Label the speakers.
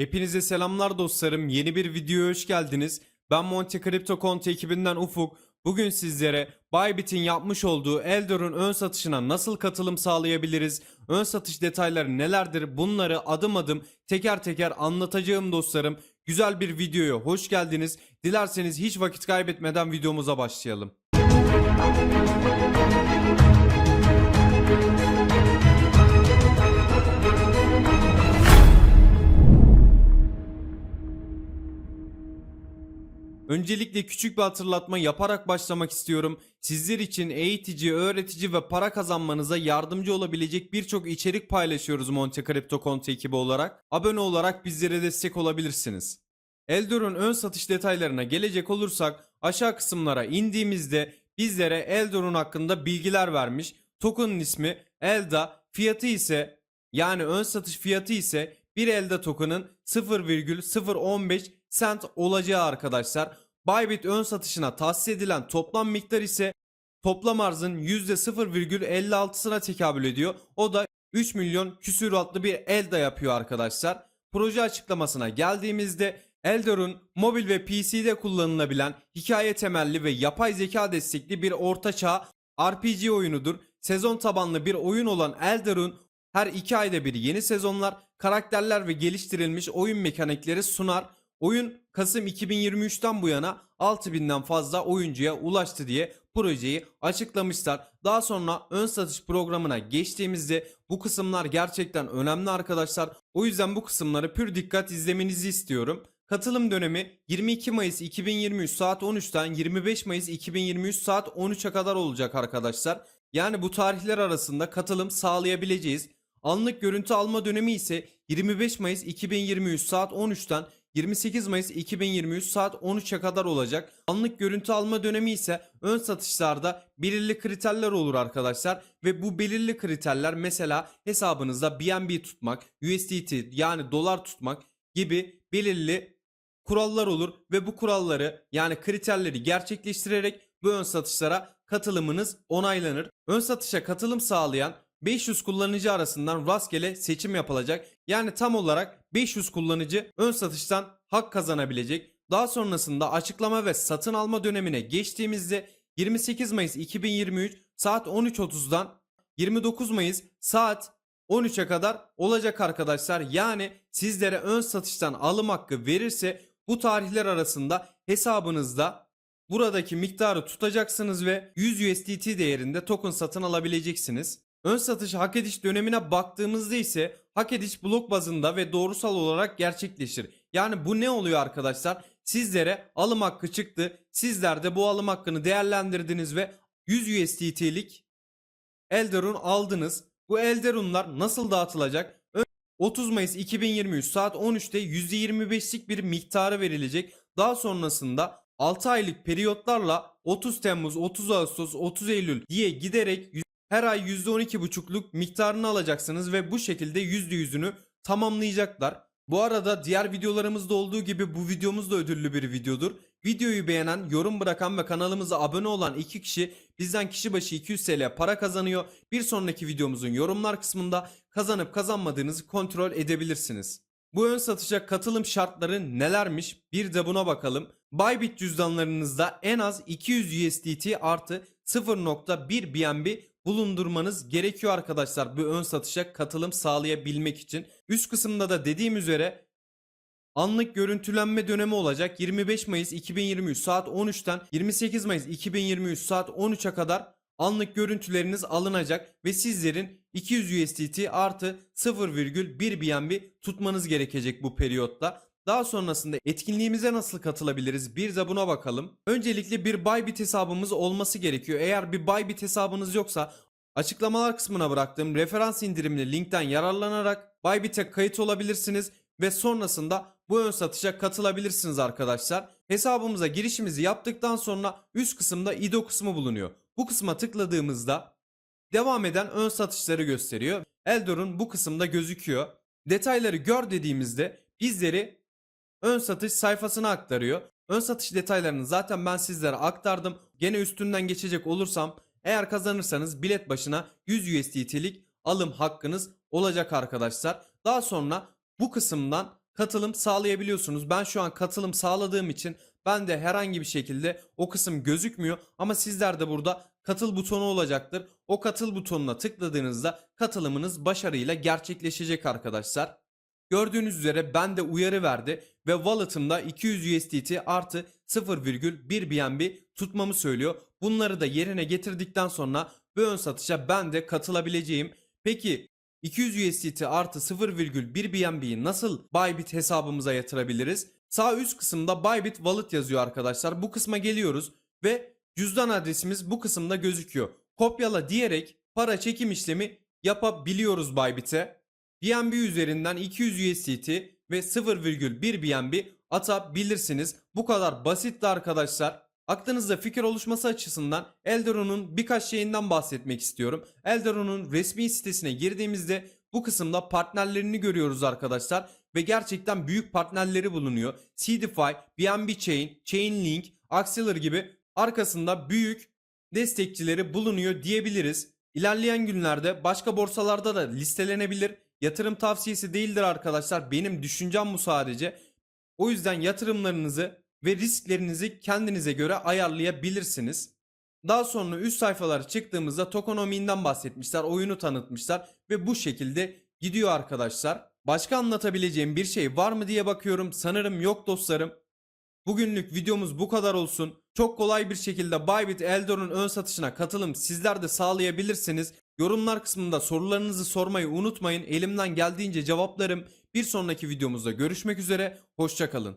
Speaker 1: Hepinize selamlar dostlarım. Yeni bir videoya hoş geldiniz. Ben Monte Crypto Conte ekibinden Ufuk. Bugün sizlere Bybit'in yapmış olduğu Eldor'un ön satışına nasıl katılım sağlayabiliriz? Ön satış detayları nelerdir? Bunları adım adım teker teker anlatacağım dostlarım. Güzel bir videoya hoş geldiniz. Dilerseniz hiç vakit kaybetmeden videomuza başlayalım. Öncelikle küçük bir hatırlatma yaparak başlamak istiyorum. Sizler için eğitici, öğretici ve para kazanmanıza yardımcı olabilecek birçok içerik paylaşıyoruz Monte Crypto Conte ekibi olarak. Abone olarak bizlere destek olabilirsiniz. Eldor'un ön satış detaylarına gelecek olursak aşağı kısımlara indiğimizde bizlere Eldor'un hakkında bilgiler vermiş. Token'ın ismi Elda, fiyatı ise yani ön satış fiyatı ise bir Elda token'ın 0,015 cent olacağı arkadaşlar. Bybit ön satışına tahsis edilen toplam miktar ise toplam arzın %0,56'sına tekabül ediyor. O da 3 milyon küsuratlı bir Elda yapıyor arkadaşlar. Proje açıklamasına geldiğimizde Eldor'un mobil ve PC'de kullanılabilen hikaye temelli ve yapay zeka destekli bir ortaçağ RPG oyunudur. Sezon tabanlı bir oyun olan Eldor'un her 2 ayda bir yeni sezonlar, karakterler ve geliştirilmiş oyun mekanikleri sunar. Oyun Kasım 2023'ten bu yana 6000'den fazla oyuncuya ulaştı diye projeyi açıklamışlar. Daha sonra ön satış programına geçtiğimizde bu kısımlar gerçekten önemli arkadaşlar. O yüzden bu kısımları pür dikkat izlemenizi istiyorum. Katılım dönemi 22 Mayıs 2023 saat 13'ten 25 Mayıs 2023 saat 13'e kadar olacak arkadaşlar. Yani bu tarihler arasında katılım sağlayabileceğiz. Anlık görüntü alma dönemi ise 25 Mayıs 2023 saat 13'ten 28 Mayıs 2023 saat 13'e kadar olacak. Anlık görüntü alma dönemi ise ön satışlarda belirli kriterler olur arkadaşlar ve bu belirli kriterler mesela hesabınızda BNB tutmak, USDT yani dolar tutmak gibi belirli kurallar olur ve bu kuralları yani kriterleri gerçekleştirerek bu ön satışlara katılımınız onaylanır. Ön satışa katılım sağlayan 500 kullanıcı arasından rastgele seçim yapılacak. Yani tam olarak 500 kullanıcı ön satıştan hak kazanabilecek. Daha sonrasında açıklama ve satın alma dönemine geçtiğimizde 28 Mayıs 2023 saat 13.30'dan 29 Mayıs saat 13'e kadar olacak arkadaşlar. Yani sizlere ön satıştan alım hakkı verirse bu tarihler arasında hesabınızda buradaki miktarı tutacaksınız ve 100 USDT değerinde token satın alabileceksiniz. Ön satış hak ediş dönemine baktığımızda ise hak ediş blok bazında ve doğrusal olarak gerçekleşir. Yani bu ne oluyor arkadaşlar? Sizlere alım hakkı çıktı. Sizler de bu alım hakkını değerlendirdiniz ve 100 USDT'lik Elderun aldınız. Bu Elderunlar nasıl dağıtılacak? Ön- 30 Mayıs 2023 saat 13'te %25'lik bir miktarı verilecek. Daha sonrasında 6 aylık periyotlarla 30 Temmuz, 30 Ağustos, 30 Eylül diye giderek her ay %12,5'luk miktarını alacaksınız ve bu şekilde %100'ünü tamamlayacaklar. Bu arada diğer videolarımızda olduğu gibi bu videomuz da ödüllü bir videodur. Videoyu beğenen, yorum bırakan ve kanalımıza abone olan iki kişi bizden kişi başı 200 TL para kazanıyor. Bir sonraki videomuzun yorumlar kısmında kazanıp kazanmadığınızı kontrol edebilirsiniz. Bu ön satışa katılım şartları nelermiş? Bir de buna bakalım. Bybit cüzdanlarınızda en az 200 USDT artı 0.1 BNB bulundurmanız gerekiyor arkadaşlar bu ön satışa katılım sağlayabilmek için. Üst kısımda da dediğim üzere anlık görüntülenme dönemi olacak 25 Mayıs 2023 saat 13'ten 28 Mayıs 2023 saat 13'e kadar anlık görüntüleriniz alınacak ve sizlerin 200 USDT artı 0,1 BNB tutmanız gerekecek bu periyotta. Daha sonrasında etkinliğimize nasıl katılabiliriz? Bir de buna bakalım. Öncelikle bir Bybit hesabımız olması gerekiyor. Eğer bir Bybit hesabınız yoksa açıklamalar kısmına bıraktığım referans indirimli linkten yararlanarak Bybit'e kayıt olabilirsiniz ve sonrasında bu ön satışa katılabilirsiniz arkadaşlar. Hesabımıza girişimizi yaptıktan sonra üst kısımda IDO kısmı bulunuyor. Bu kısma tıkladığımızda devam eden ön satışları gösteriyor. Eldor'un bu kısımda gözüküyor. Detayları gör dediğimizde bizleri ön satış sayfasına aktarıyor. Ön satış detaylarını zaten ben sizlere aktardım. Gene üstünden geçecek olursam eğer kazanırsanız bilet başına 100 USDT'lik alım hakkınız olacak arkadaşlar. Daha sonra bu kısımdan katılım sağlayabiliyorsunuz. Ben şu an katılım sağladığım için ben de herhangi bir şekilde o kısım gözükmüyor ama sizler de burada katıl butonu olacaktır. O katıl butonuna tıkladığınızda katılımınız başarıyla gerçekleşecek arkadaşlar. Gördüğünüz üzere bende uyarı verdi ve wallet'ımda 200 USDT artı 0,1 BNB tutmamı söylüyor. Bunları da yerine getirdikten sonra bu ön satışa ben de katılabileceğim. Peki 200 USDT artı 0,1 BNB'yi nasıl Bybit hesabımıza yatırabiliriz? Sağ üst kısımda Bybit Wallet yazıyor arkadaşlar. Bu kısma geliyoruz ve cüzdan adresimiz bu kısımda gözüküyor. Kopyala diyerek para çekim işlemi yapabiliyoruz Bybit'e. BNB üzerinden 200 USDT ve 0,1 BNB atabilirsiniz. Bu kadar basitti arkadaşlar. Aklınızda fikir oluşması açısından Elderon'un birkaç şeyinden bahsetmek istiyorum. Elderon'un resmi sitesine girdiğimizde bu kısımda partnerlerini görüyoruz arkadaşlar ve gerçekten büyük partnerleri bulunuyor. CDFI, BNB Chain, Chainlink, Axeler gibi arkasında büyük destekçileri bulunuyor diyebiliriz. İlerleyen günlerde başka borsalarda da listelenebilir. Yatırım tavsiyesi değildir arkadaşlar. Benim düşüncem bu sadece. O yüzden yatırımlarınızı ve risklerinizi kendinize göre ayarlayabilirsiniz. Daha sonra üst sayfalara çıktığımızda tokonominden bahsetmişler, oyunu tanıtmışlar ve bu şekilde gidiyor arkadaşlar. Başka anlatabileceğim bir şey var mı diye bakıyorum. Sanırım yok dostlarım. Bugünlük videomuz bu kadar olsun. Çok kolay bir şekilde Bybit Eldor'un ön satışına katılım sizler de sağlayabilirsiniz. Yorumlar kısmında sorularınızı sormayı unutmayın. Elimden geldiğince cevaplarım. Bir sonraki videomuzda görüşmek üzere. Hoşçakalın.